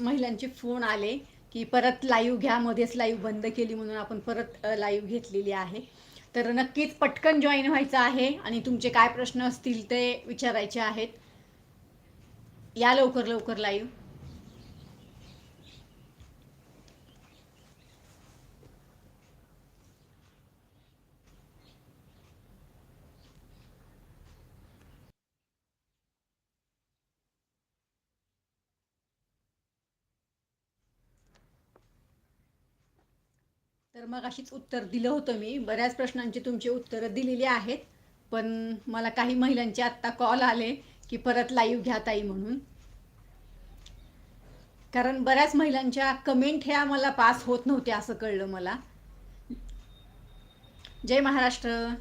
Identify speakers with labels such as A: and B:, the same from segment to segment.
A: महिलांचे फोन आले की परत लाईव्ह घ्या मध्येच लाईव्ह बंद केली म्हणून आपण परत लाईव्ह घेतलेली आहे. तर नक्कीच पटकन जॉईन व्हायचं आहे आणि तुमचे काय प्रश्न असतील ते विचारायचे आहेत. या लवकर लवकर लाईव्ह मग अशीच उत्तर दिलं होतं मी. बऱ्याच प्रश्नांची तुमची उत्तरं दिलेली आहेत पण मला काही महिलांचे आत्ता कॉल आले की परत लाईव्ह घ्या ताई म्हणून. कारण बऱ्याच महिलांच्या कमेंट ह्या मला पास होत नव्हत्या असं कळलं मला. जय महाराष्ट्र.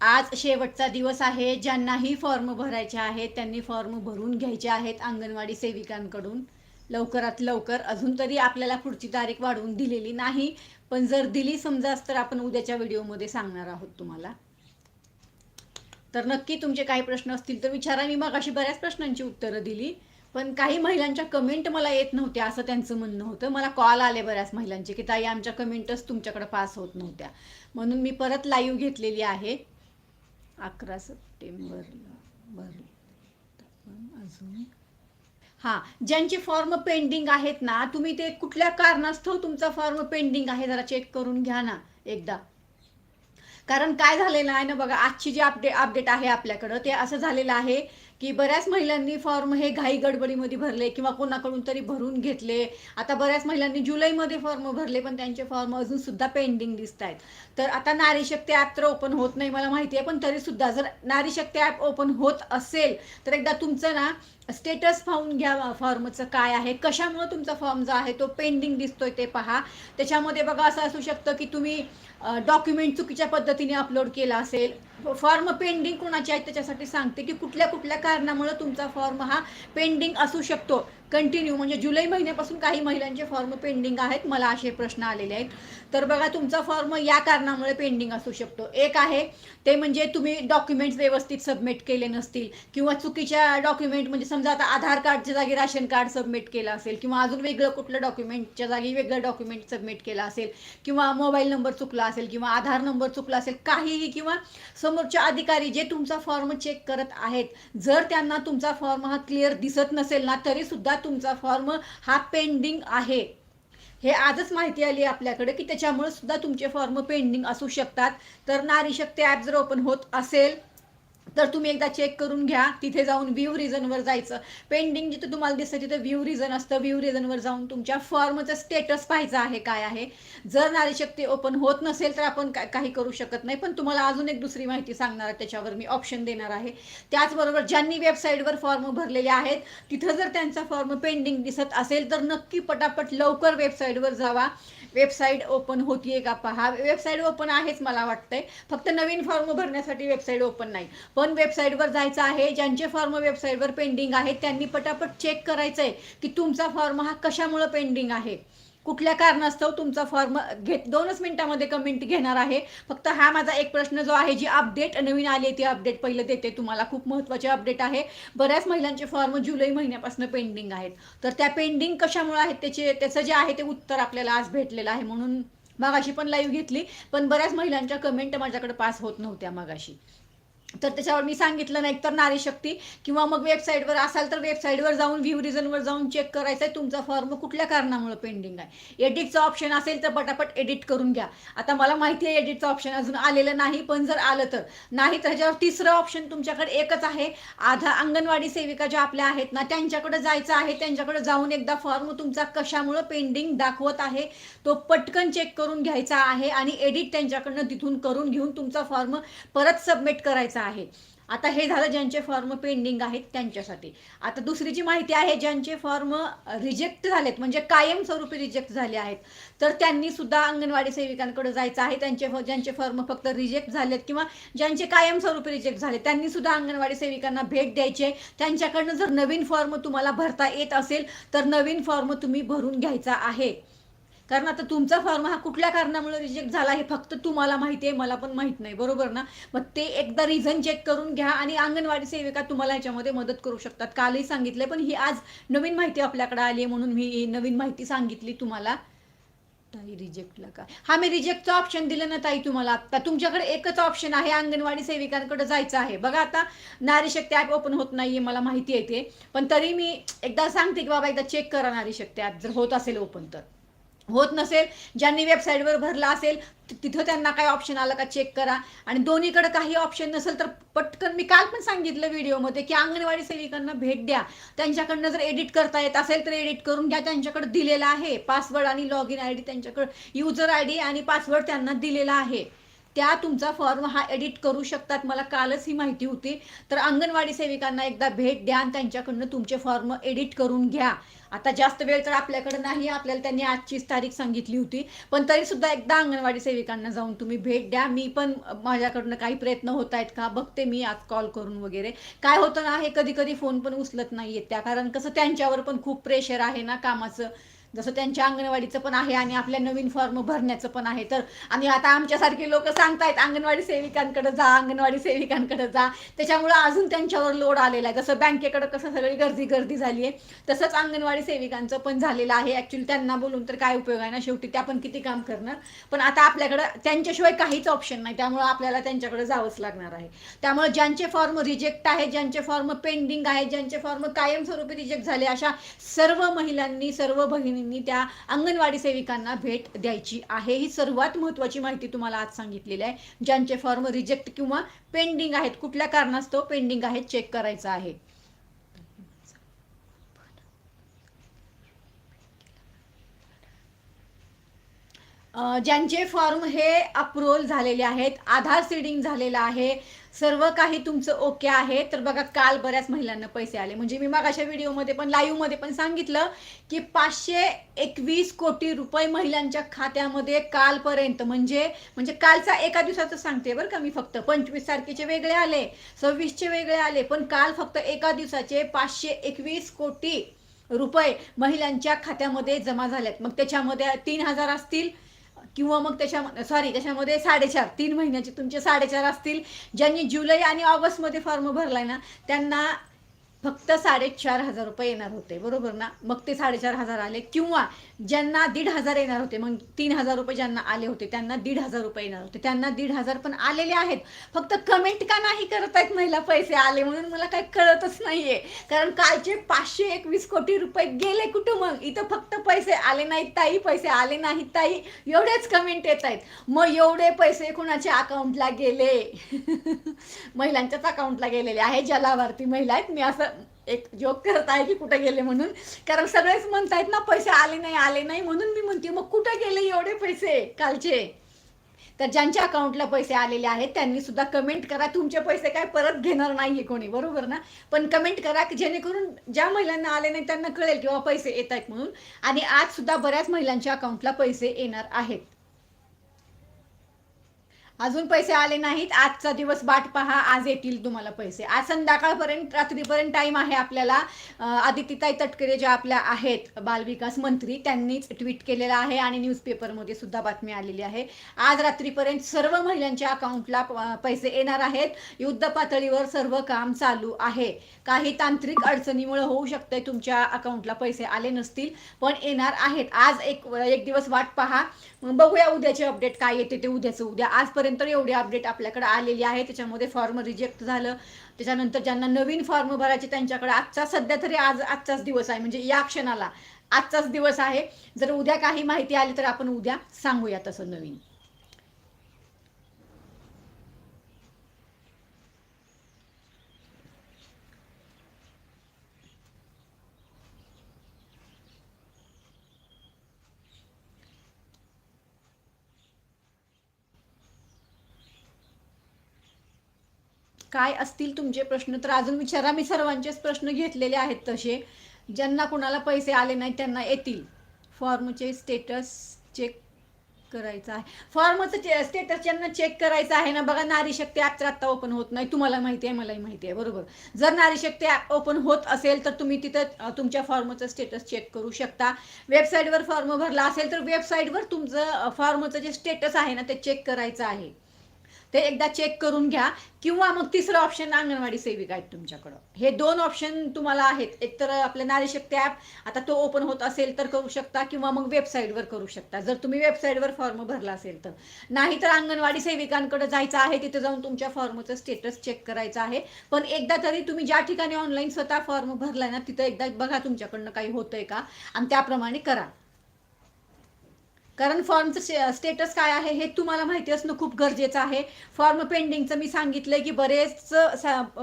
A: आज शेवटचा दिवस आहे. ज्यांनाही फॉर्म भरायचे आहेत त्यांनी फॉर्म भरून घ्यायचे आहेत अंगणवाडी सेविकांकडून. लवकरात लवकर अजून तरी आपल्याला पुढची तारीख वाढवून दिलेली नाही. पण जर दिली समजाच तर आपण उद्याच्या व्हिडिओमध्ये सांगणार आहोत तुम्हाला. तर नक्की तुमचे काही प्रश्न असतील तर विचारा. मी मग अशी बऱ्याच प्रश्नांची उत्तरं दिली. पण काही महिलांच्या कमेंट मला येत नव्हत्या असं त्यांचं म्हणणं होतं. मला कॉल आले बऱ्याच महिलांचे की ताई आमच्या कमेंटच तुमच्याकडे पास होत नव्हत्या. म्हणून मी परत लाईव्ह घेतलेली आहे. अकरा सप्टेंबरला. बरं. अजून हां ज्यांचे फॉर्म पेंडिंग आहेत ना तुम्ही ते कुठल्या कारणास्तव तुमचा फॉर्म पेंडिंग आहे जरा चेक करून घ्या ना एकदा. कारण काय झालेलं आहे ना बघा आजची जी अपडेट अपडेट आहे आपल्याकडं ते असं झालेलं आहे की बऱ्याच महिलांनी फॉर्म हे घाई गडबडीमध्ये भरले किंवा कोणाकडून तरी भरून घेतले. आता बऱ्याच महिलांनी जुलैमध्ये फॉर्म भरले पण त्यांचे फॉर्म अजून सुद्धा पेंडिंग दिसत आहेत. तर आता नारी शक्ती ॲप तर ओपन होत नाही मला माहिती आहे पण तरी सुद्धा जर नारी शक्ती ॲप ओपन होत असेल तर एकदा तुमचं ना स्टेटस पाहून घ्या फॉर्मचं काय आहे कशामुळे तुमचा फॉर्म जो आहे तो पेंडिंग दिसतोय ते पहा. त्याच्यामध्ये बघा असं असू शकतं की तुम्ही डॉक्युमेंट चुकीच्या पद्धतीने अपलोड केला असेल फॉर्म पेंडिंग कोणाची आहे त्याच्यासाठी सांगते की कुठल्या कुठल्या कारणामुळे तुमचा फॉर्म हा पेंडिंग असू शकतो. कंटिन्यू म्हणजे जुलै महिन्यापासून काही महिलांचे फॉर्म पेंडिंग आहेत. मला असे प्रश्न आलेले आहेत. तर बघा तुमचा फॉर्म या कारणामुळे पेंडिंग असू शकतो. एक आहे ते म्हणजे तुम्ही डॉक्युमेंट्स व्यवस्थित सबमिट केले नसतील किंवा चुकीच्या डॉक्युमेंट म्हणजे समजा आता आधार कार्डच्या जागी राशन कार्ड सबमिट केलं असेल किंवा अजून वेगळं कुठलं डॉक्युमेंटच्या जागी वेगळं डॉक्युमेंट सबमिट केलं असेल किंवा मोबाईल नंबर चुकला असेल किंवा आधार नंबर चुकला असेल काहीही किंवा समोरचे अधिकारी जे तुमचा फॉर्म चेक करत आहेत जर त्यांना तुमचा फॉर्म हा क्लिअर दिसत नसेल ना तरी सुद्धा तुमचा फॉर्म हा पेंडिंग आहे. हे आजच माहिती आली आपल्याकडे की त्याच्यामुळे सुद्धा तुमचे फॉर्म पेंडिंग असू शकतात. तर नारी शक्ती ॲप जर ओपन होत असेल तर तुम्ही एकदा चेक करून घ्या. तिथे जाऊन व्ह्यू रिझनवर जायचं. पेंडिंग जिथं तुम्हाला दिसतं तिथं व्ह्यू रिझन असतं. व्ह्यू रिझनवर जाऊन तुमच्या फॉर्मचं स्टेटस पाहायचं आहे काय आहे. जर नारी शक्ती ओपन होत नसेल तर आपण काही करू शकत नाही. पण तुम्हाला अजून एक दुसरी माहिती सांगणार त्याच्यावर मी ऑप्शन देणार आहे. त्याचबरोबर ज्यांनी वेबसाईटवर फॉर्म भरलेले आहेत तिथं जर त्यांचा फॉर्म पेंडिंग दिसत असेल तर नक्की पटापट लवकर वेबसाईटवर जावा. वेबसाईट ओपन होतीये का पहा. वेबसाईट ओपन आहेच मला वाटतंय. फक्त नवीन फॉर्म भरण्यासाठी वेबसाईट ओपन नाही. पण वेबसाईटवर जायचं आहे ज्यांचे फॉर्म वेबसाईटवर पेंडिंग आहेत त्यांनी पटापट चेक करायचं आहे की तुमचा फॉर्म हा कशामुळं पेंडिंग आहे. कुठल्या कारणास्तव तुमचा फॉर्म घेत दोनच मिनिटामध्ये कमेंट घेणार आहे. फक्त हा माझा एक प्रश्न जो आहे जी अपडेट नवीन आली ती अपडेट पहिलं देते. तुम्हाला खूप महत्त्वाचे अपडेट आहे. बऱ्याच महिलांचे फॉर्म जुलै महिन्यापासून पेंडिंग आहेत. तर त्या पेंडिंग कशामुळे आहेत त्याचे त्याचं जे आहे ते उत्तर आपल्याला आज भेटलेलं आहे म्हणून मागाशी पण लाईव्ह घेतली पण बऱ्याच महिलांच्या कमेंट माझ्याकडे पास होत नव्हत्या मागाशी. तर त्याच्यावर मी सांगितलं नाही तर नारी शक्ती किंवा मग वेबसाईटवर असाल तर वेबसाईटवर जाऊन व्ह्यू रिझनवर जाऊन चेक करायचं आहे तुमचा फॉर्म कुठल्या कारणामुळे पेंडिंग आहे? एडिटचं ऑप्शन असेल तर पटापट एडिट करून घ्या. आता मला माहिती आहे एडिटचं ऑप्शन अजून आलेलं नाही पण जर आलं तर. नाही तर ह्याच्यावर तिसरं ऑप्शन तुमच्याकडे एकच आहे. आधा अंगणवाडी सेविका ज्या आपल्या आहेत ना त्यांच्याकडे जायचं आहे. त्यांच्याकडे जाऊन एकदा फॉर्म तुमचा कशामुळं पेंडिंग दाखवत आहे तो पटकन चेक करून घ्यायचा आहे आणि एडिट त्यांच्याकडनं तिथून करून घेऊन तुमचा फॉर्म परत सबमिट करायचा आहे. आता हे झालं ज्यांचे फॉर्म पेंडिंग आहेत त्यांच्यासाठी. आता दुसरी जी माहिती आहे ज्यांचे फॉर्म रिजेक्ट झालेत म्हणजे कायमस्वरूपी रिजेक्ट झाले आहेत तर त्यांनी सुद्धा अंगणवाडी सेविकांकडे जायचं आहे. त्यांचे ज्यांचे फॉर्म फक्त रिजेक्ट झालेत किंवा ज्यांचे कायमस्वरूपी रिजेक्ट झाले त्यांनी सुद्धा अंगणवाडी सेविकांना भेट द्यायची आहे. त्यांच्याकडनं जर नवीन फॉर्म तुम्हाला भरता येत असेल तर नवीन फॉर्म तुम्ही भरून घ्यायचा आहे. कारण आता तुमचा फॉर्म हा कुठल्या कारणामुळे रिजेक्ट झाला हे फक्त तुम्हाला माहिती आहे मला पण माहीत नाही बरोबर ना? मग ते एकदा रिझन चेक करून घ्या आणि अंगणवाडी सेविका तुम्हाला याच्यामध्ये मदत करू शकतात. कालही सांगितलंय पण ही आज नवीन माहिती आपल्याकडे आली आहे म्हणून मी नवीन माहिती सांगितली तुम्हाला. ताई रिजेक्टला का? हा मी रिजेक्टचं ऑप्शन दिलं ना ताई तुम्हाला आता तुमच्याकडे एकच ऑप्शन आहे अंगणवाडी सेविकांकडे जायचं आहे. बघा आता नारी शक्ती ॲप ओपन होत नाहीये मला माहिती आहे ते. पण तरी मी एकदा सांगते की बाबा एकदा चेक करा नारी शक्ती ॲप जर होत असेल ओपन तर. होत नसेल ज्यांनी वेबसाईटवर भरला असेल तिथं त्यांना काय ऑप्शन आलं का चेक करा. आणि दोन्हीकडे काही ऑप्शन नसेल तर पटकन मी काल पण सांगितलं व्हिडिओमध्ये की अंगणवाडी सेविकांना भेट द्या. त्यांच्याकडनं जर एडिट करता येत असेल तर एडिट करून घ्या त्यांच्याकडे दिलेला आहे. पासवर्ड आणि लॉग इन आय डी त्यांच्याकडे युजर आय डी आणि पासवर्ड त्यांना दिलेला आहे. त्या तुमचा फॉर्म हा एडिट करू शकतात. मला कालच ही माहिती होती. तर अंगणवाडी सेविकांना एकदा भेट द्या आणि त्यांच्याकडनं तुमचे फॉर्म एडिट करून घ्या. आता जास्त वेळ तर आपल्याकडे नाही. आपल्याला त्यांनी आजचीच तारीख सांगितली होती. पण तरी सुद्धा एकदा अंगणवाडी सेविकांना जाऊन तुम्ही भेट द्या. मी पण माझ्याकडनं काही प्रयत्न होत आहेत का? बघते मी आज कॉल करून वगैरे. काय होतं ना हे कधी कधी फोन पण उचलत नाहीयेत त्या. कारण कसं त्यांच्यावर पण खूप प्रेशर आहे ना कामाचं. जसं त्यांच्या अंगणवाडीचं पण आहे आणि आपल्या नवीन फॉर्म भरण्याचं पण आहे. तर आणि आता आमच्यासारखे लोक सांगतायत अंगणवाडी सेविकांकडे जा अंगणवाडी सेविकांकडे जा. त्याच्यामुळे अजून त्यांच्यावर लोड आलेला आहे. जसं बँकेकडे कसं सगळी गर्दी गर्दी झाली आहे तसंच अंगणवाडी सेविकांचं पण झालेलं आहे. ॲक्च्युली त्यांना बोलून तर काय उपयोग आहे ना? शेवटी त्या पण किती काम करणार? पण आता आपल्याकडं त्यांच्याशिवाय काहीच ऑप्शन नाही. त्यामुळे आपल्याला त्यांच्याकडे जावंच लागणार आहे. त्यामुळे ज्यांचे फॉर्म रिजेक्ट आहे ज्यांचे फॉर्म पेंडिंग आहे ज्यांचे फॉर्म कायमस्वरूपी रिजेक्ट झाले अशा सर्व महिलांनी सर्व बहिणींनी त्या अंगणवाडी सेविकांना भेट द्यायची आहे. ही सर्वात महत्त्वाची माहिती तुम्हाला आज सांगितलेली आहे. ज्यांचे फॉर्म रिजेक्ट किंवा पेंडिंग आहेत कुठल्या कारणास्तव पेंडिंग आहेत चेक करायचं आहे. ज्यांचे फॉर्म हे अप्रुव्हल झालेले आहेत आधार सीडिंग झालेलं आहे. सर्व काही तुमचं ओके आहे. तर बघा काल बऱ्याच महिलांना पैसे आले. म्हणजे मी मागाच्या व्हिडिओमध्ये पण लाईव्हमध्ये पण सांगितलं की पाचशे एकवीस कोटी रुपये महिलांच्या खात्यामध्ये कालपर्यंत म्हणजे म्हणजे कालचा एका दिवसाचं सांगते बरं का मी फक्त. पंचवीस तारखेचे वेगळे आले सव्वीसचे वेगळे आले पण काल फक्त एका दिवसाचे पाचशे एकवीस कोटी रुपये महिलांच्या खात्यामध्ये जमा झाल्यात मग त्याच्यामध्ये तीन हजार असतील किंवा मग त्याच्या सॉरी त्याच्यामध्ये साडेचार तीन महिन्याचे तुमचे साडेचार असतील. ज्यांनी जुलै आणि ऑगस्टमध्ये फॉर्म भरलाय ना त्यांना फक्त साडेचार हजार रुपये येणार होते. बरोबर ना? मग ते साडेचार हजार आले. किंवा ज्यांना दीड हजार येणार होते मग तीन हजार रुपये ज्यांना आले होते त्यांना दीड हजार रुपये येणार होते. त्यांना दीड हजार पण आलेले आहेत. फक्त कमेंट का नाही करत आहेत महिला पैसे आले म्हणून मला काही कळतच नाहीये. कारण कालचे पाचशे एकवीस कोटी रुपये गेले कुठं मग? इथं फक्त पैसे आले नाहीत ताई. पैसे आले नाहीत ताई. एवढेच कमेंट येत आहेत. मग एवढे पैसे कुणाच्या अकाउंटला गेले? महिलांच्याच अकाउंटला गेलेले आहे ज्या लाभार्थी महिला आहेत. मी असं एक जोक करत आहे की कुठे गेले म्हणून. कारण सगळेच म्हणतायत ना पैसे आले नाही आले नाही म्हणून मी म्हणते मग कुठे गेले एवढे पैसे कालचे? तर ज्यांच्या अकाउंटला पैसे आलेले आहेत त्यांनी सुद्धा कमेंट करा. तुमचे पैसे काय परत घेणार नाहीये कोणी बरोबर ना? पण कमेंट करा की जेणेकरून ज्या महिलांना आले नाही त्यांना कळेल किंवा पैसे येत आहेत म्हणून. आणि आज सुद्धा बऱ्याच महिलांच्या अकाउंटला पैसे येणार आहेत. अजून पैसे आले नाहीत. आजचा दिवस वाट पहा. आज येतील तुम्हाला पैसे. आज संध्याकाळपर्यंत रात्रीपर्यंत टाइम आहे आपल्याला. आदित्यताई तटकरे ज्या आपल्या आहेत बालविकास मंत्री त्यांनीच ट्विट केलेलं आहे आणि न्यूजपेपरमध्ये सुद्धा बातमी आलेली आहे. आज रात्रीपर्यंत सर्व महिलांच्या अकाउंटला पैसे येणार आहेत. युद्ध पातळीवर सर्व काम चालू आहे. काही तांत्रिक अडचणीमुळे होऊ शकते तुमच्या अकाउंटला पैसे आले नसतील पण येणार आहेत. आज एक एक दिवस वाट पहा. बघूया उद्याचे अपडेट काय येते ते उद्याचं. उद्या आजपर्यंत एवढे अपडेट आपल्याकडे आलेली आहे. त्याच्यामध्ये फॉर्म रिजेक्ट झालं. त्याच्यानंतर ज्यांना नवीन फॉर्म भरायचे त्यांच्याकडे आजचा सध्या तरी आज आजचाच दिवस आहे. म्हणजे या क्षणाला आजचाच दिवस आहे. जर उद्या काही माहिती आली तर आपण उद्या सांगूया तसं नवीन. काय असतील तुमचे प्रश्न? तर अजून विचारा मी सर्वांचेच प्रश्न घेतलेले आहेत तसे. ज्यांना कुणाला पैसे आले नाही त्यांना येतील. फॉर्मचे स्टेटस चेक करायचं आहे. फॉर्मचं स्टेटस ज्यांना चेक करायचं आहे ना बघा नारी शक्ती ॲप तर आत्ता ओपन होत नाही. तुम्हाला माहिती आहे मलाही माहिती आहे बरोबर. जर नारी शक्ती ॲप ओपन होत असेल तर तुम्ही तिथं तुमच्या फॉर्मचं स्टेटस चेक करू शकता. वेबसाईटवर फॉर्म भरला असेल तर वेबसाईटवर तुमचं फॉर्मचं जे स्टेटस आहे ना ते चेक करायचं आहे. ते एकदा चेक करून घ्या. किंवा मग तिसरं ऑप्शन अंगणवाडी सेविका आहेत तुमच्याकडं. हे दोन ऑप्शन तुम्हाला आहेत. एक तर आपलं नारी शक्ती ॲप आता तो ओपन होत असेल तर करू शकता किंवा मग वेबसाईटवर करू शकता. जर तुम्ही वेबसाईटवर फॉर्म भरला असेल तर. नाही तर अंगणवाडी सेविकांकडे जायचं आहे तिथे जाऊन तुमच्या फॉर्मचं स्टेटस चेक करायचं आहे. पण एकदा तरी तुम्ही ज्या ठिकाणी ऑनलाईन स्वतः फॉर्म भरलाय ना तिथं एकदा बघा तुमच्याकडनं काही होतंय का आणि त्याप्रमाणे करा. कारण फॉर्मचं स्टेटस काय आहे हे तुम्हाला माहिती असणं खूप गरजेचं आहे. फॉर्म पेंडिंगचं मी सांगितलंय की बरेच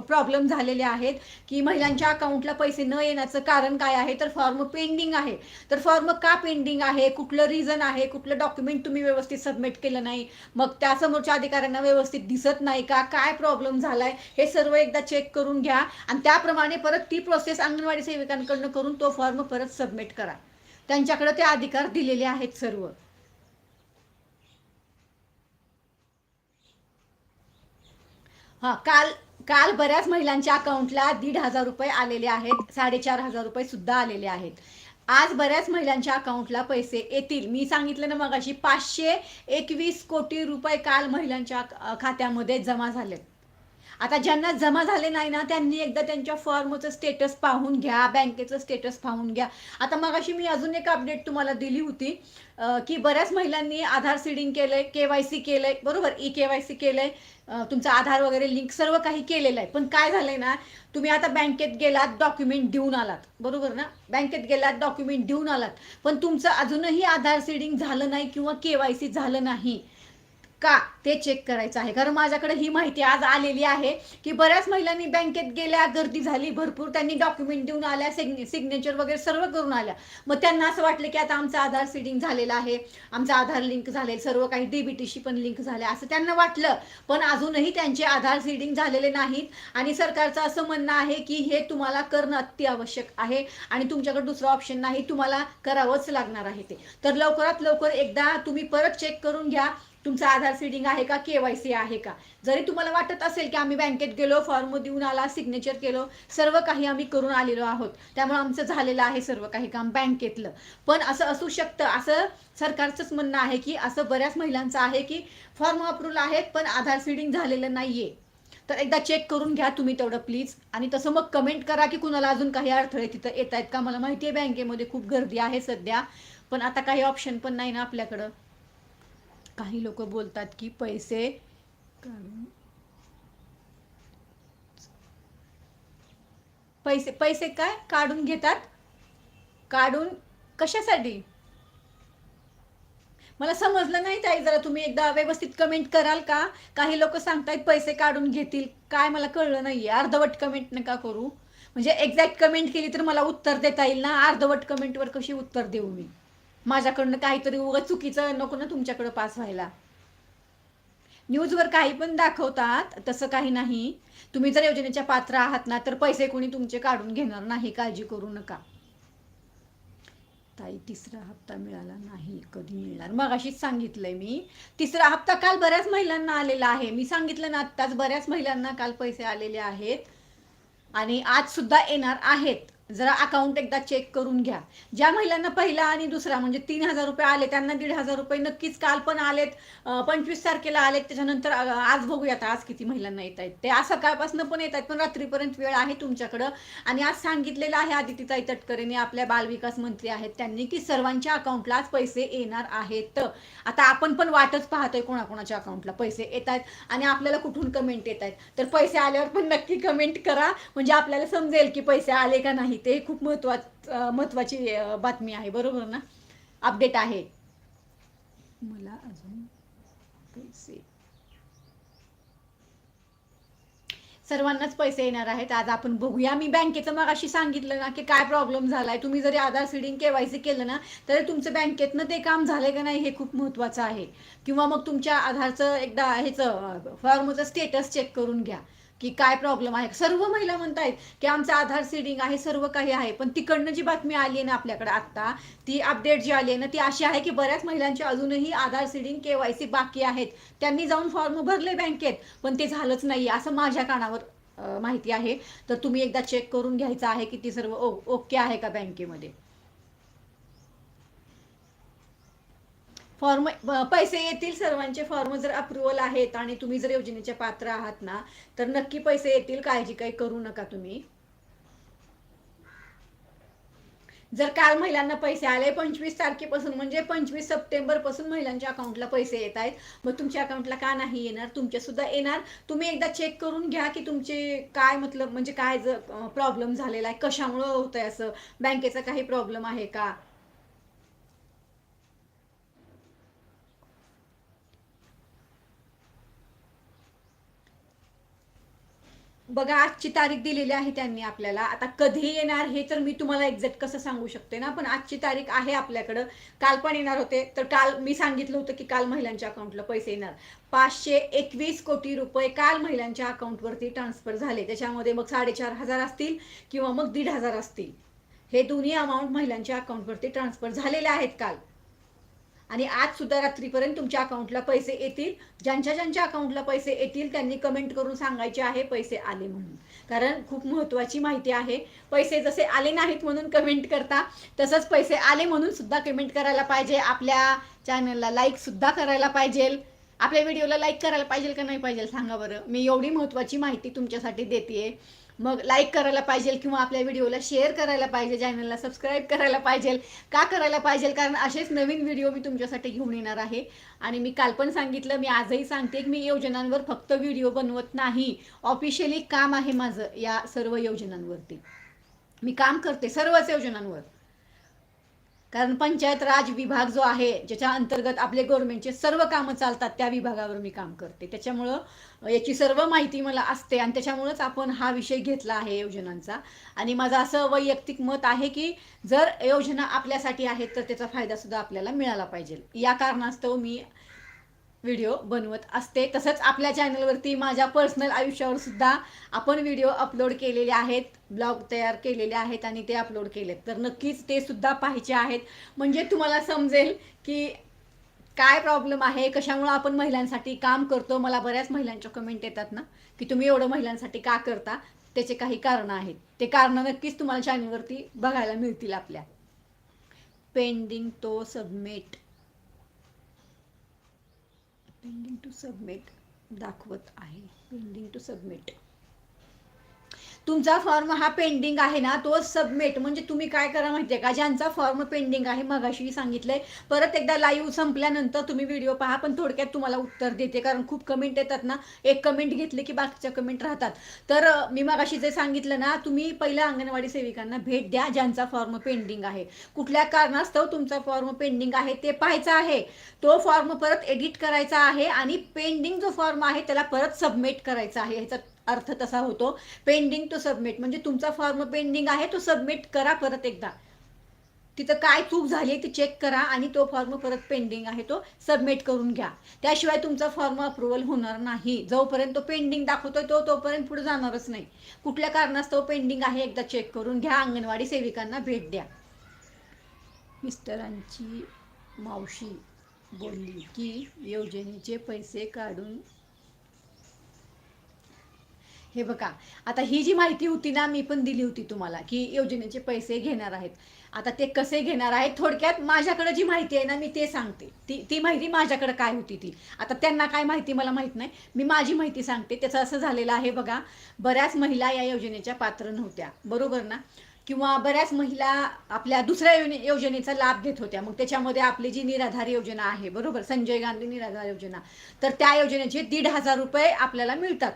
A: प्रॉब्लेम झालेले आहेत की महिलांच्या अकाउंटला पैसे न येण्याचं कारण काय आहे? तर फॉर्म पेंडिंग आहे. तर फॉर्म का पेंडिंग आहे? कुठलं रिझन आहे? कुठलं डॉक्युमेंट तुम्ही व्यवस्थित सबमिट केलं नाही? मग त्या समोरच्या अधिकाऱ्यांना व्यवस्थित दिसत नाही का? काय प्रॉब्लेम झालाय? हे सर्व एकदा चेक करून घ्या. आणि त्याप्रमाणे परत ती प्रोसेस अंगणवाडी सेविकांकडनं करून तो फॉर्म परत सबमिट करा. त्यांच्याकडे ते अधिकार दिलेले आहेत सर्व. हा काल काल बऱ्याच महिलांच्या अकाउंटला दीड हजार रुपये आलेले आहेत साडेचार हजार रुपये सुद्धा आलेले आहेत. आज बऱ्याच महिलांच्या अकाउंटला पैसे येतील. मी सांगितलं ना मगाशी पाचशे एकवीस कोटी रुपये काल महिलांच्या खात्यामध्ये जमा झाले आता ज्यांना जमा झाले नाही ना त्यांनी एकदा त्यांच्या फॉर्मचं स्टेटस पाहून घ्या बँकेचं स्टेटस पाहून घ्या. आता मगाशी मी अजून एक अपडेट तुम्हाला दिली होती की बऱ्याच महिलांनी आधार सीडिंग केलंय के वाय सी केलंय बरोबर? ई के वाय सी केलंय. अं, तुमचं आधार वगैरे लिंक सर्व काही केलेलं आहे. पण काय झालंय ना तुम्ही आता बँकेत गेलात डॉक्युमेंट देऊन आलात. बरोबर ना? बँकेत गेलात डॉक्युमेंट देऊन आलात. पण तुमचं अजूनही आधार सीडिंग झालं नाही किंवा के वाय सी झालं नाही. का ते चेक करायचं आहे? कारण माझ्याकडे ही माहिती आज आलेली आहे की बऱ्याच महिलांनी बँकेत गेल्या गर्दी झाली भरपूर त्यांनी डॉक्युमेंट देऊन आल्या सिग्ने सिग्नेचर वगैरे सर्व करून आल्या. मग त्यांना असं वाटलं की आता आमचं आधार सीडिंग झालेलं आहे आमचं आधार लिंक झाले सर्व काही डीबीटीशी पण लिंक झाले असं त्यांना वाटलं. पण अजूनही त्यांचे आधार सीडिंग झालेले नाहीत आणि सरकारचं असं म्हणणं आहे की हे तुम्हाला करणं अत्यावश्यक आहे आणि तुमच्याकडे दुसरा ऑप्शन नाही तुम्हाला करावंच लागणार आहे ते. तर लवकरात लवकर एकदा तुम्ही परत चेक करून घ्या. तुमचं आधार सीडिंग आहे का? केवायसी आहे का? जरी तुम्हाला वाटत असेल की आम्ही बँकेत गेलो फॉर्म देऊन आला सिग्नेचर केलो सर्व काही आम्ही करून आलेलो आहोत. त्यामुळे आमचं झालेलं आहे सर्व काही काम बँकेतलं पण असं असू शकतं असं सरकारचंच म्हणणं आहे की असं बऱ्याच महिलांचं आहे की फॉर्म अप्रूव्हल आहेत पण आधार सीडिंग झालेलं नाहीये. तर एकदा चेक करून घ्या तुम्ही तेवढं प्लीज आणि तसं मग कमेंट करा की कुणाला अजून काही अडथळे तिथं येत आहेत का? मला माहिती आहे बँकेमध्ये खूप गर्दी आहे सध्या. पण आता काही ऑप्शन पण नाही ना आपल्याकडं. काही लोक बोलतात की पैसे पैसे पैसे काय? काढून घेतात? काढून कशासाठी? मला समजलं नाही ताई जरा तुम्ही एकदा व्यवस्थित कमेंट कराल का? काही लोक सांगतायत पैसे काढून घेतील. काय मला कळलं नाही अर्धवट कमेंट नका करू. म्हणजे एक्झॅक्ट कमेंट केली तर मला उत्तर देता येईल ना? अर्धवट कमेंटवर कशी उत्तर देऊ मी? माझ्याकडनं काहीतरी उगा चुकीचं नको ना तुमच्याकडं पास व्हायला. न्यूजवर काही पण दाखवतात तसं काही नाही. तुम्ही जर योजनेच्या पात्र आहात ना तर पैसे कोणी तुमचे काढून घेणार नाही काळजी करू नका. ताई तिसरा हप्ता मिळाला नाही कधी मिळणार? मग अशीच सांगितलंय मी. तिसरा हप्ता काल बऱ्याच महिलांना आलेला आहे. मी सांगितलं ना आत्ताच बऱ्याच महिलांना काल पैसे आलेले आहेत. आणि आज सुद्धा येणार आहेत. जरा अकाउंट एकदा चेक करून घ्या. ज्या महिलांना पहिला आणि दुसरा म्हणजे तीन हजार रुपये आले त्यांना दीड हजार रुपये नक्कीच काल पण आलेत. पंचवीस तारखेला आलेत. त्याच्यानंतर आज आज बघूयात आज किती महिलांना येत आहेत. ते आज सकाळपासून पण येत आहेत पण रात्रीपर्यंत वेळ आहे तुमच्याकडं. आणि आज सांगितलेलं आहे आदितीताई तटकरेने आपल्या बालविकास मंत्री आहेत त्यांनी की सर्वांच्या अकाउंटला आज पैसे येणार आहेत. आता आपण पण वाटच पाहतोय कोणाकोणाच्या अकाउंटला पैसे येत आहेत आणि आपल्याला कुठून कमेंट येत आहेत. तर पैसे आल्यावर पण नक्की कमेंट करा. म्हणजे आपल्याला समजेल की पैसे आले का नाही ते खूप महत्वा महत्वाची बातमी आहे. बरोबर ना? अपडेट आहे. मला अजून पैसे सर्वांनाच पैसे येणार आहेत. आज आपण बघूया. मी बँकेचं मग अशी सांगितलं ना की काय प्रॉब्लेम झालाय. तुम्ही जरी आधार सीडिंग केवायसी केलं ना तरी तुमचं बँकेतनं ते काम झालंय का नाही हे खूप महत्वाचं आहे. किंवा मग तुमच्या आधारचं एकदा ह्याचं फॉर्मचं स्टेटस चेक करून घ्या. की काय प्रॉब्लेम आहे? सर्व महिला म्हणतायत की आमचं आधार सीडिंग आहे सर्व काही आहे. पण तिकडनं जी बातमी आली आहे ना आपल्याकडे आत्ता ती अपडेट जी आली आहे ना ती अशी आहे की बऱ्याच महिलांची अजूनही Aadhaar seeding K Y C बाकी आहेत. त्यांनी जाऊन फॉर्म भरले बँकेत पण ते झालंच नाही असं माझ्या कानावर माहिती आहे. तर तुम्ही एकदा चेक करून घ्यायचं आहे की ती सर्व ओ- ओके आहे का बँकेमध्ये? फॉर्म पैसे येतील सर्वांचे फॉर्म जर अप्रुव्हल आहेत आणि तुम्ही जर योजनेचे पात्र आहात ना तर नक्की पैसे येतील काळजी काही करू नका तुम्ही. जर काल महिलांना पैसे आले पंचवीस तारखेपासून म्हणजे पंचवीस सप्टेंबरपासून महिलांच्या अकाउंटला पैसे येत आहेत. मग तुमच्या अकाउंटला का नाही येणार? तुमच्या सुद्धा येणार. तुम्ही एकदा चेक करून घ्या की तुमचे काय मतलब म्हणजे काय जर प्रॉब्लेम झालेला आहे. कशामुळं होतंय असं? बँकेचा काही प्रॉब्लेम आहे का? बघा आजची तारीख दिलेली आहे त्यांनी आपल्याला. आता कधी येणार हे तर मी तुम्हाला एक्झॅक्ट कसं सांगू शकते ना पण आजची तारीख आहे आपल्याकडं. काल पण येणार होते. तर काल मी सांगितलं होतं की काल महिलांच्या अकाउंटला पैसे येणार. पाचशे एकवीस कोटी रुपये काल महिलांच्या अकाउंटवरती ट्रान्सफर झाले. त्याच्यामध्ये मग साडेचार हजार असतील किंवा मग दीड हजार असतील. हे दोन्ही अमाऊंट महिलांच्या अकाउंटवरती ट्रान्सफर झालेले आहेत काल. आणि आज सुद्धा रात्रीपर्यंत तुमच्या अकाउंटला पैसे येतील. ज्यांच्या ज्यांच्या अकाउंटला पैसे येतील त्यांनी कमेंट करून सांगायचे आहे पैसे आले म्हणून. कारण खूप महत्त्वाची माहिती आहे. पैसे जसे आले नाहीत म्हणून कमेंट करता तसंच पैसे आले म्हणून सुद्धा कमेंट करायला पाहिजे. आपल्या चॅनलला लाईक सुद्धा करायला पाहिजे. आपल्या व्हिडिओला लाईक करायला पाहिजे का नाही पाहिजे सांगा बरं. मी एवढी महत्त्वाची माहिती तुमच्यासाठी देते मग लाईक करायला पाहिजे किंवा आपल्या व्हिडिओला शेअर करायला पाहिजे चॅनलला सबस्क्राईब करायला पाहिजे. का करायला पाहिजे? कारण असेच नवीन व्हिडिओ मी तुमच्यासाठी घेऊन येणार आहे. आणि मी काल पण सांगितलं मी आजही सांगते की मी योजनांवर फक्त व्हिडिओ बनवत नाही. ऑफिशियली काम आहे माझं या सर्व योजनांवरती. मी काम करते सर्वच योजनांवर. कारण पंचायत राज विभाग जो आहे ज्याच्या अंतर्गत आपले गव्हर्नमेंटचे सर्व कामं चालतात त्या विभागावर मी काम करते. त्याच्यामुळं याची सर्व माहिती मला असते आणि त्याच्यामुळंच आपण हा विषय घेतला आहे योजनांचा. आणि माझं असं वैयक्तिक मत आहे की जर योजना आपल्यासाठी आहेत तर त्याचा फायदा सुद्धा आपल्याला मिळाला पाहिजे. या कारणास्तव मी व्हिडिओ बनवत असते. तसंच आपल्या चॅनलवरती माझ्या पर्सनल आयुष्यावर सुद्धा आपण व्हिडिओ अपलोड केलेले आहेत ब्लॉग तयार केलेले आहेत आणि ते अपलोड केलेत. तर नक्कीच ते सुद्धा पाहायचे आहेत. म्हणजे तुम्हाला समजेल की काय प्रॉब्लेम आहे कशामुळं आपण महिलांसाठी काम करतो. मला बऱ्याच महिलांच्या कमेंट येतात ना की तुम्ही एवढं महिलांसाठी का करता? त्याचे काही कारणं आहेत. ते कारणं नक्कीच तुम्हाला चॅनलवरती बघायला मिळतील आपल्या. पेंडिंग तो सबमिट पेंडिंग टू सबमिट दाखवत आहे. Pending to submit. तुमचा फॉर्म हा पेंडिंग आहे ना तो सबमिट म्हणजे तुम्ही काय करा माहितीये का? ज्यांचा फॉर्म पेंडिंग आहे मगाशी सांगितलंय. परत एकदा लाईव्ह संपल्यानंतर तुम्ही व्हिडिओ पहा पण थोडक्यात तुम्हाला उत्तर देते. कारण खूप कमेंट येतात ना. एक कमेंट घेतले की बाकीच्या कमेंट राहतात. तर मी मगाशी जे सांगितलं ना तुम्ही पहिल्या अंगणवाडी सेविकांना भेट द्या ज्यांचा फॉर्म पेंडिंग आहे. कुठल्या कारणास्तव तुमचा फॉर्म पेंडिंग आहे ते पाहायचं आहे. तो फॉर्म परत एडिट करायचा आहे आणि पेंडिंग जो फॉर्म आहे त्याला परत सबमिट करायचा आहे. ह्याचा अर्थ तसा होतो. पेंडिंग टू सबमिट म्हणजे तुमचा फॉर्म पेंडिंग आहे तो सबमिट करा परत एकदा. तिथं काय चूक झाली ती चेक करा आणि तो फॉर्म परत पेंडिंग आहे तो सबमिट करून घ्या. त्याशिवाय तुमचा फॉर्म अप्रुव्हल होणार नाही. जोपर्यंत तो पेंडिंग दाखवतोय तो तोपर्यंत पुढे जाणारच नाही. कुठल्या कारणास्तव पेंडिंग आहे एकदा चेक करून घ्या. अंगणवाडी सेविकांना भेट द्या. मिस्टरांची मावशी बोलली की योजनेचे पैसे काढून हे बघा आता ही जी माहिती होती ना मी पण दिली होती तुम्हाला की योजनेचे पैसे घेणार आहेत. आता ते कसे घेणार आहेत थोडक्यात माझ्याकडे जी माहिती आहे ना मी ते सांगते. ती ती माहिती माझ्याकडे काय होती ती? आता त्यांना काय माहिती मला माहीत नाही मी माझी माहिती सांगते. त्याचं असं झालेलं आहे बघा बऱ्याच महिला या योजनेच्या पात्र नव्हत्या बरोबर ना? किंवा बऱ्याच महिला आपल्या दुसऱ्या योजने योजनेचा लाभ घेत होत्या. मग त्याच्यामध्ये आपली जी निराधार योजना आहे बरोबर? संजय गांधी निराधार योजना. तर त्या योजनेचे दीड हजार रुपये आपल्याला मिळतात.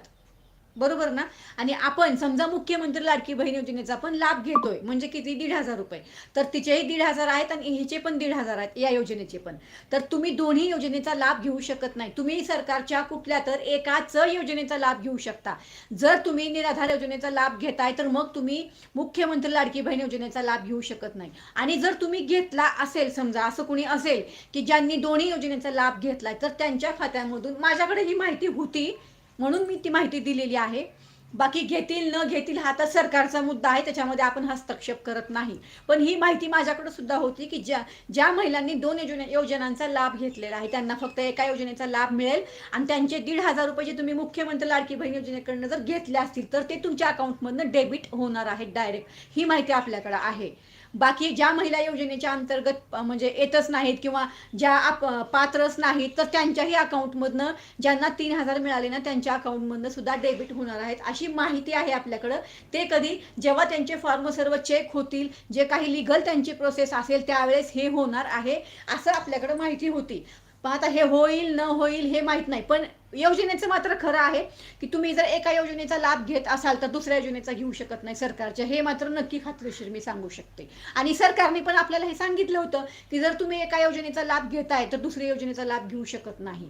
A: बरोबर ना? आणि आपण समजा मुख्यमंत्री लाडकी बहीण योजनेचा पण लाभ घेतोय म्हणजे किती? दीड हजार रुपये. तर तिचेही दीड हजार आहेत आणि हिचे पण दीड हजार आहेत या योजनेचे पण. तर तुम्ही दोन्ही योजनेचा लाभ घेऊ शकत नाही. तुम्ही सरकारच्या कुठल्या तर एकाच योजनेचा लाभ घेऊ शकता. जर तुम्ही निराधार योजनेचा लाभ घेताय तर मग तुम्ही मुख्यमंत्री लाडकी बहीण योजनेचा लाभ घेऊ शकत नाही. आणि जर तुम्ही घेतला असेल समजा असं कुणी असेल की ज्यांनी दोन्ही योजनेचा लाभ घेतलाय तर त्यांच्या खात्यांमधून माझ्याकडे ही माहिती होती म्हणून मी ती माहिती दिलेली आहे. बाकी घेतील न घेतील हा तर सरकारचा मुद्दा आहे त्याच्यामध्ये आपण हस्तक्षेप करत नाही. पण ही माहिती माझ्याकडे सुद्धा होती की ज्या ज्या महिलांनी दोन योजना योजनांचा लाभ घेतलेला आहे त्यांना फक्त एका योजनेचा लाभ मिळेल. आणि त्यांचे दीड हजार रुपये जे तुम्ही मुख्यमंत्री लाडकी बहीण योजनेकडनं जर घेतले असतील तर ते तुमच्या अकाउंटमधनं डेबिट होणार आहे डायरेक्ट ही माहिती आपल्याकडे आहे. बाकी ज्या महिला योजनेच्या अंतर्गत म्हणजे येतच नाहीत किंवा ज्या आप पात्रच नाहीत तर त्यांच्याही अकाउंटमधनं ज्यांना तीन हजार मिळाले ना त्यांच्या अकाउंटमधनं सुद्धा डेबिट होणार आहेत. अशी माहिती आहे आपल्याकडं. ते कधी जेव्हा त्यांचे फॉर्म सर्व चेक होतील जे काही लिगल त्यांची प्रोसेस असेल त्यावेळेस हे होणार आहे असं आपल्याकडं माहिती होती. पण आता हे होईल न होईल हे माहीत नाही. पण योजनेचं मात्र खरं आहे की तुम्ही जर एका योजनेचा लाभ घेत असाल तर दुसऱ्या योजनेचा घेऊ शकत नाही सरकारच्या. हे मात्र नक्की खात्रीशीर मी सांगू शकते. आणि सरकारने पण आपल्याला हे सांगितलं होतं की जर तुम्ही एका योजनेचा लाभ घेताय तर दुसऱ्या योजनेचा लाभ घेऊ शकत नाही.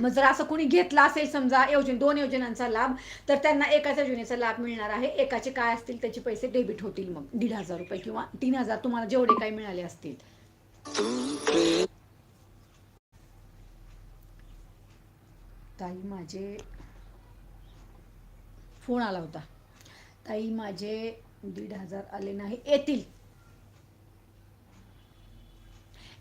A: मग जर असं कोणी घेतला असेल समजा योजने दोन योजनांचा लाभ तर त्यांना एकाच योजनेचा लाभ मिळणार आहे. एकाचे काय असतील त्याचे पैसे डेबिट होतील मग. दीड हजार रुपये किंवा तीन हजार तुम्हाला जेवढे काही मिळाले असतील. ताई माझे फोन आला होता. ताई माझे दीड हजार आले नाही. येतील.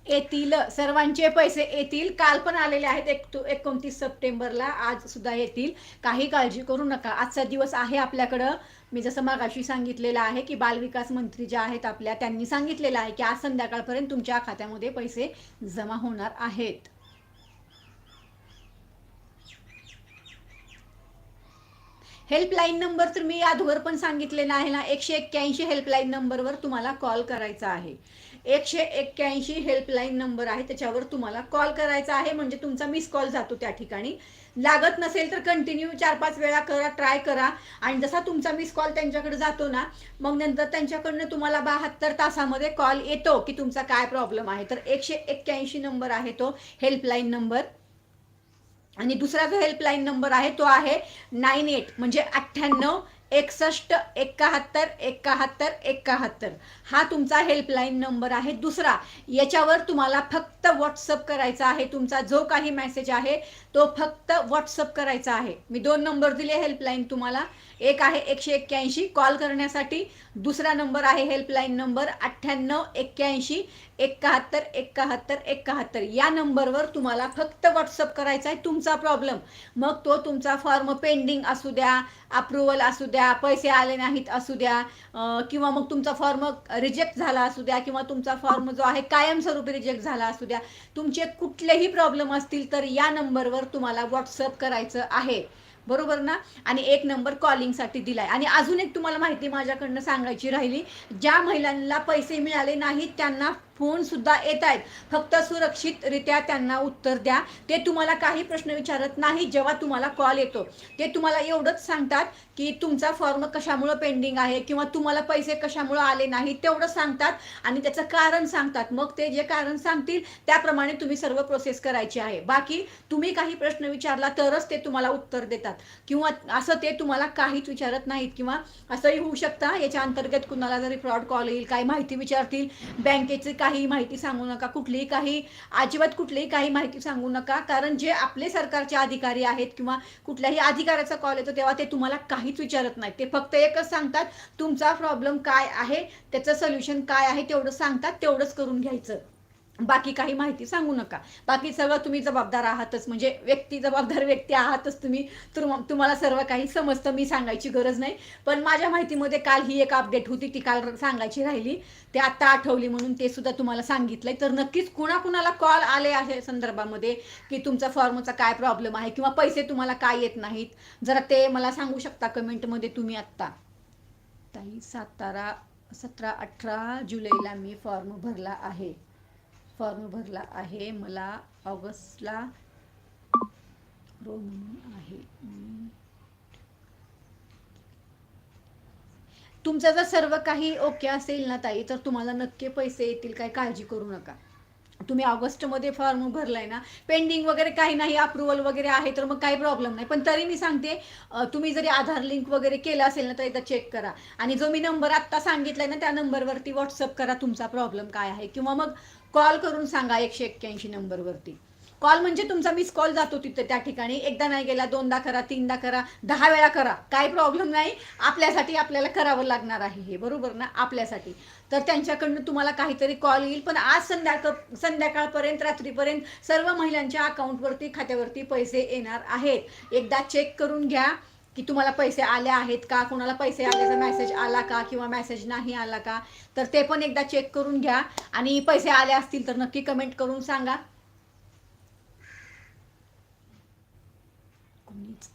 A: येतील. सर्वांचे पैसे येतील. काल पण आलेले आहेत एक एकोणतीस सप्टेंबरला. आज सुद्धा येतील. काही काळजी करू नका. आजचा दिवस आहे आपल्याकडं. मी जसं मागाशी सांगितलेलं आहे की बालविकास मंत्री ज्या आहेत आपल्या त्यांनी सांगितलेलं आहे की आज संध्याकाळपर्यंत तुमच्या खात्यामध्ये पैसे जमा होणार आहेत. हेल्पलाईन नंबर तर मी अगोदर पण सांगितलेला आहे ना एकशे एक्क्याऐंशी हेल्पलाईन नंबरवर तुम्हाला कॉल करायचा आहे. एकशे एक्क्याऐंशी हेल्पलाईन नंबर आहे त्याच्यावर तुम्हाला कॉल करायचा आहे म्हणजे तुमचा मिस कॉल जातो त्या ठिकाणी. लागत नसेल तर कंटिन्यू चार पाच वेळा करा ट्राय करा. आणि जसा तुमचा मिस कॉल त्यांच्याकडे जातो ना मग नंतर त्यांच्याकडनं तुम्हाला बहात्तर तासामध्ये कॉल येतो की तुमचा काय प्रॉब्लेम आहे. तर एकशे एक्क्याऐंशी नंबर आहे तो हेल्पलाईन नंबर आणि दुसरा जो हेल्पलाईन नंबर आहे तो आहे नाईन एट म्हणजे अठ्ठ्याण्णव एकसष्ट एकाहत्तर एकाहत्तर एकाहत्तर. हा तुमचा हेल्पलाईन नंबर आहे. दुसरा याच्यावर तुम्हाला फक्त व्हॉट्सअप करायचा आहे. तुमचा जो काही मेसेज आहे तो फक्त व्हॉट्सअप करायचा आहे. मी दोन नंबर दिले हेल्पलाईन तुम्हाला. एक आहे एकशे एक्क्याऐंशी. कॉल करण्यासाठी दुसरा नंबर आहे हेल्पलाईन नंबर अठ्ठ्याण्णव एक्क्याऐंशी एकाहत्तर एकाहत्तर एकाहत्तर. या नंबरवर तुम्हाला फक्त व्हॉट्सअप करायचा आहे. तुमचा प्रॉब्लेम. मग तो तुमचा फॉर्म पेंडिंग असू द्या अप्रुव्हल असू द्या पैसे आले नाहीत असू द्या किंवा मग तुमचा फॉर्म रिजेक्ट झाला असू द्या किंवा तुमचा फॉर्म जो आहे कायमस्वरूपी रिजेक्ट झाला असू द्या. तुमचे कुठलेही प्रॉब्लेम असतील तर या नंबरवर तुम्हाला व्हॉट्सअप करायचं आहे. बरोबर ना? आणि एक नंबर कॉलिंगसाठी दिलाय. आणि अजून एक तुम्हाला माहिती माझ्याकडनं सांगायची राहिली ज्या महिलांना पैसे मिळाले नाहीत त्यांना फोन सुद्धा येत आहेत. फक्त सुरक्षितरित्या त्यांना उत्तर द्या. ते तुम्हाला काही प्रश्न विचारत नाही जेव्हा तुम्हाला कॉल येतो. ते तुम्हाला एवढंच सांगतात की तुमचा फॉर्म कशामुळं पेंडिंग आहे किंवा तुम्हाला पैसे कशामुळं आले नाही तेवढं सांगतात आणि त्याचं कारण सांगतात. मग ते जे कारण सांगतील त्याप्रमाणे तुम्ही सर्व प्रोसेस करायची आहे. बाकी तुम्ही काही प्रश्न विचारला तरच ते तुम्हाला उत्तर देतात. किंवा असं ते तुम्हाला काहीच विचारत नाहीत किंवा असंही होऊ शकतं. याच्या अंतर्गत कुणाला जरी फ्रॉड कॉल येईल काही माहिती विचारतील बँकेचे काही माहिती सांगू नका कुठलीही काही अजिबात कुठलीही काही माहिती सांगू नका. कारण जे आपले सरकारचे अधिकारी आहेत किंवा कुठल्याही अधिकाऱ्याचा कॉल येतो तेव्हा ते तुम्हाला काहीच विचारत नाहीत. ते फक्त एकच सांगतात तुमचा प्रॉब्लेम काय आहे त्याचं सोल्युशन काय आहे तेवढं सांगतात तेवढंच करून घ्यायचं. बाकी काही माहिती सांगू नका. बाकी सगळं तुम्ही जबाबदार आहातच. म्हणजे व्यक्ती जबाबदार व्यक्ती आहातच तुम्ही. तुम्हाला सर्व काही समजतं मी सांगायची गरज नाही. पण माझ्या माहितीमध्ये काल ही एक अपडेट होती ती काल सांगायची राहिली. ते आता आठवली म्हणून ते सुद्धा तुम्हाला सांगितलंय. तर नक्कीच कुणाकुणाला कॉल आले आहे संदर्भामध्ये की तुमचा फॉर्मचा काय प्रॉब्लेम आहे किंवा पैसे तुम्हाला काय येत नाहीत? जरा ते मला सांगू शकता कमेंटमध्ये तुम्ही आत्ता? ताई सातारा सतरा अठरा जुलैला मी फॉर्म भरला आहे. फॉर्म भरला आहे. मला ऑगस्टला रो म्हणून आहे. तुमचं जर सर्व काही ओके असेल ना ताई तर तुम्हाला नक्की पैसे येतील. काय काळजी करू नका. तुम्ही ऑगस्टमध्ये फॉर्म भरलाय ना पेंडिंग वगैरे काही नाही अप्रुव्हल वगैरे आहे तर मग काही प्रॉब्लेम नाही. पण तरी मी सांगते तुम्ही जरी आधार लिंक वगैरे केलं असेल ना तर एकदा चेक करा. आणि जो मी नंबर आत्ता सांगितलाय ना त्या नंबरवरती व्हॉट्सअप करा तुमचा प्रॉब्लेम काय आहे. किंवा मग कॉल करून सांगा एकशे एक्क्याऐंशी नंबरवरती. कॉल म्हणजे तुमचा मिस कॉल जातो तिथे त्या ठिकाणी. एकदा नाही गेला दोनदा करा तीनदा करा दहा वेळा करा. काही प्रॉब्लेम नाही. आपल्यासाठी आपल्याला करावं लागणार आहे हे बरोबर ना? आपल्यासाठी. तर त्यांच्याकडनं तुम्हाला काहीतरी कॉल येईल. पण आज संध्याकाळ संध्याकाळपर्यंत रात्रीपर्यंत सर्व महिलांच्या अकाउंटवरती खात्यावरती पैसे येणार आहेत. एकदा चेक करून घ्या. की तुम्हाला पैसे आले आहेत का? कोणाला पैसे आल्याचा मेसेज आला का किंवा मेसेज नाही आला का? तर ते पण एकदा चेक करून घ्या. आणि पैसे आले असतील तर नक्की कमेंट करून सांगा कोणीच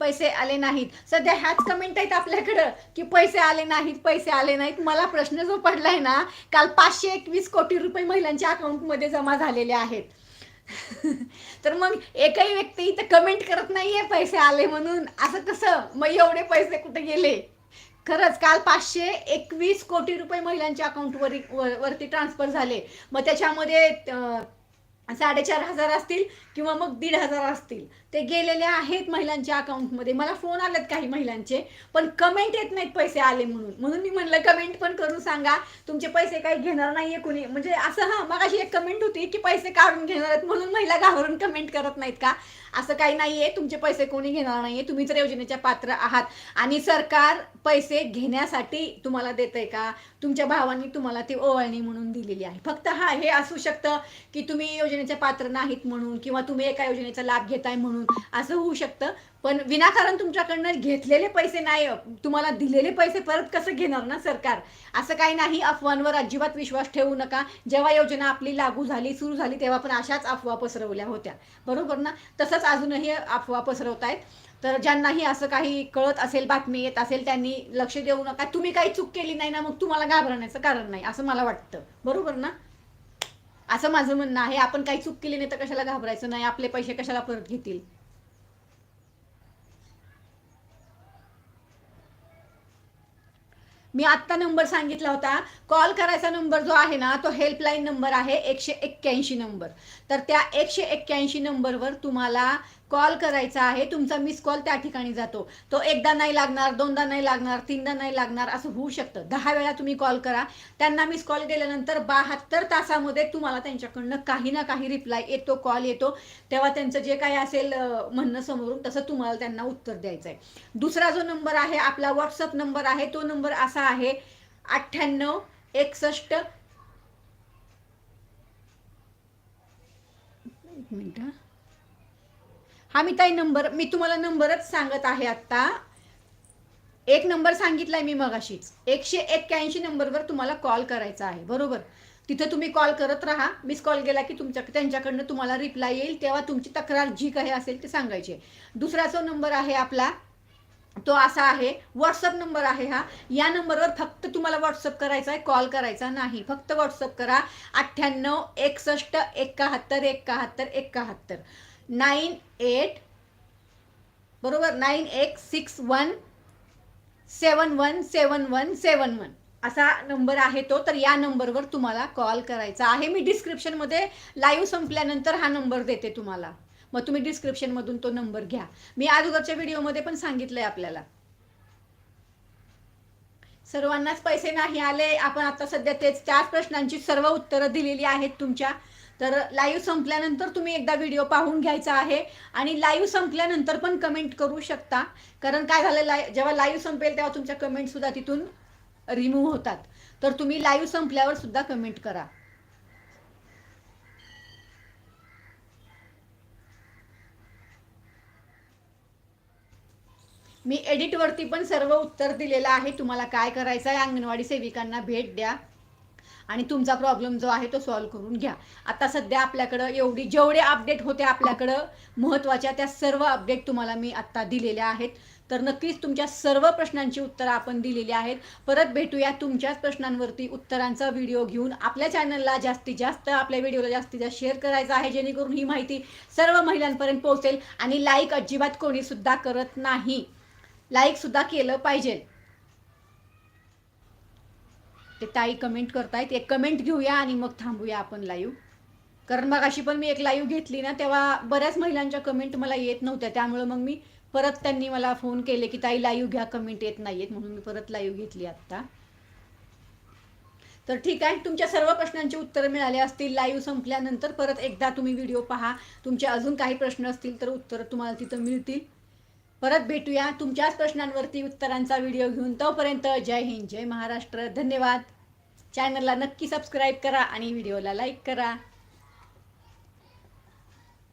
A: पैसे आले नाहीत. सध्या ह्याच कमेंट आहेत आपल्याकडं की पैसे आले नाहीत पैसे आले नाहीत. मला प्रश्न जो पडलाय ना काल पाचशे एकवीस कोटी रुपये महिलांच्या अकाउंटमध्ये जमा झालेले आहेत. तर मग एकही व्यक्ती इथं कमेंट करत नाहीये पैसे आले म्हणून. असं कसं? मग एवढे पैसे कुठे गेले? खरंच काल पाचशे एकवीस कोटी रुपये महिलांच्या अकाउंटवर वरती ट्रान्सफर झाले. मग त्याच्यामध्ये साडेचार हजार असतील किंवा मग दीड हजार असतील. ते गेलेले आहेत महिलांच्या अकाउंटमध्ये मला फोन आलेत काही महिलांचे पण कमेंट येत नाहीत पैसे आले म्हणून. म्हणून मी म्हणलं कमेंट पण करून सांगा. तुमचे पैसे काही घेणार नाहीये कुणी. म्हणजे असं हां मग अशी एक कमेंट होती की पैसे काढून घेणार आहेत म्हणून महिला घाबरून कमेंट करत नाहीत का? असं काही नाहीये. तुमचे पैसे कोणी घेणार नाहीये. तुम्ही तर योजनेच्या पात्र आहात. आणि सरकार पैसे घेण्यासाठी तुम्हाला देतंय का? तुमच्या भावांनी तुम्हाला ती ओवाळणी म्हणून दिलेली आहे. फक्त हा हे असू शकतं की तुम्ही योजनेचे पात्र नाहीत म्हणून किंवा तुम्ही एका योजनेचा लाभ घेताय म्हणून. असं होऊ शकतं. पण विनाकारण तुमच्याकडनं घेतलेले पैसे नाही तुम्हाला दिलेले पैसे परत कसं घेणार ना सरकार? असं काही नाही अफवांवर अजिबात विश्वास ठेवू नका. जेव्हा योजना आपली लागू झाली सुरू झाली तेव्हा पण अशाच अफवा पसरवल्या होत्या. बरोबर ना? तसंच अजूनही अफवा पसरवत आहेत तर ज्यांनाही असं काही कळत असेल बातमी येत असेल त्यांनी लक्ष देऊ नका. तुम्ही काही चूक केली नाही ना मग तुम्हाला घाबरण्याचं कारण नाही असं मला वाटतं. बरोबर ना? असं माझं म्हणणं आहे. आपण काही चूक केली नाही तर कशाला घाबरायचं? नाही आपले पैसे कशाला परत घेतील? मी आत्ता नंबर सांगितला होता. कॉल करायचा नंबर जो आहे ना तो हेल्पलाईन नंबर आहे एकशे एक्क्याऐंशी नंबर. तर त्या एकशे एक्क्याऐंशी नंबरवर तुम्हाला कॉल करायचा आहे तुमचा मिस कॉल त्या ठिकाणी जातो. तो एकदा नाही लागणार दोनदा नाही लागणार तीनदा नाही लागणार असं होऊ शकतं. दहा वेळा तुम्ही कॉल करा. त्यांना मिस कॉल केल्यानंतर बहात्तर तासामध्ये तुम्हाला त्यांच्याकडनं काही ना काही रिप्लाय येतो कॉल येतो. तेव्हा त्यांचं जे काही असेल म्हणणं समोरून तसं तुम्हाला त्यांना उत्तर द्यायचं आहे दुसरा जो नंबर आहे आपला व्हॉट्सअप नंबर आहे तो नंबर असा आहे अठ्ठ्याण्णव एकसष्ट. एक मिनिट. आम्ही ताई नंबर मी तुम्हाला नंबरच सांगत आहे आत्ता. एक नंबर सांगितलाय मी मगाशीच. एकशे एक्क्याऐंशी नंबरवर तुम्हाला कॉल करायचा आहे बरोबर? तिथे तुम्ही कॉल करत राहा. मिस कॉल गेला की तुमच्या त्यांच्याकडनं तुम्हाला रिप्लाय येईल तेव्हा तुमची तक्रार जी काही असेल ते सांगायची दुसरा जो नंबर आहे आपला तो असा आहे व्हॉट्सअप नंबर आहे हा. या नंबरवर फक्त तुम्हाला व्हॉट्सअप करायचा आहे कॉल करायचा नाही. फक्त व्हॉट्सअप करा. अठ्ठ्याण्णव एकसष्ट एकाहत्तर एकाहत्तर एकाहत्तर. नाईन एट बरोबर? नाईन एक six one seven one seven one seven one. असा नंबर आहे तो तर या नंबरवर तुम्हाला कॉल करायचा आहे. मी डिस्क्रिप्शनमध्ये लाईव्ह संपल्यानंतर हा नंबर देते तुम्हाला. मग तुम्ही डिस्क्रिप्शनमधून तो नंबर घ्या. मी अगोदरच्या व्हिडिओमध्ये पण सांगितलंय आपल्याला. सर्वांनाच पैसे नाही आले. आपण आता सध्या तेच त्याच प्रश्नांची सर्व उत्तरं दिलेली आहेत तुमच्या. तर लाईव्ह संपल्यानंतर तुम्ही एकदा व्हिडिओ पाहून घ्यायचा आहे. आणि लाईव्ह संपल्यानंतर पण कमेंट करू शकता. कारण काय झालं लाय जेव्हा लाईव्ह संपेल तेव्हा तुमच्या कमेंट सुद्धा तिथून रिमूव्ह होतात. तर तुम्ही लाईव्ह संपल्यावर सुद्धा कमेंट करा. मी एडिटवरती पण सर्व उत्तर दिलेलं आहे. तुम्हाला काय करायचं आहे अंगणवाडी सेविकांना भेट द्या. आणि तुमचा प्रॉब्लेम जो आहे तो सॉल्व्ह करून घ्या. आता सध्या आपल्याकडं एवढी जेवढे अपडेट होते आपल्याकडं महत्त्वाच्या त्या सर्व अपडेट तुम्हाला मी आत्ता दिलेल्या आहेत. तर नक्कीच तुमच्या सर्व प्रश्नांची उत्तरं आपण दिलेली आहेत. परत भेटूया तुमच्याच प्रश्नांवरती उत्तरांचा व्हिडिओ घेऊन. आपल्या चॅनलला जास्तीत जास्त आपल्या व्हिडिओला जास्तीत जास्त शेअर करायचा आहे जेणेकरून ही माहिती सर्व महिलांपर्यंत पोहोचेल. आणि लाईक अजिबात कोणीसुद्धा करत नाही. लाईकसुद्धा केलं पाहिजे. ते ताई कमेंट करतायत. एक कमेंट घेऊया आणि मग थांबूया आपण लाईव्ह कारण मग अशी पण मी एक लाईव्ह घेतली ना तेव्हा बऱ्याच महिलांच्या कमेंट मला येत नव्हत्या. त्यामुळे मग मी परत त्यांनी मला फोन केले की ताई लाईव्ह घ्या कमेंट येत नाहीयेत. म्हणून मी परत लाईव्ह घेतली आत्ता. तर ठीक आहे. तुमच्या सर्व प्रश्नांची उत्तरं मिळाले असतील. लाईव्ह संपल्यानंतर परत एकदा तुम्ही व्हिडिओ पहा. तुमचे अजून काही प्रश्न असतील तर उत्तरं तुम्हाला तिथं मिळतील. परत भेटूया तुमच्याच प्रश्नांवरती उत्तरांचा व्हिडिओ घेऊन. तोपर्यंत जय हिंद जय महाराष्ट्र. धन्यवाद. चॅनलला नक्की सबस्क्राईब करा आणि व्हिडिओला लाईक करा.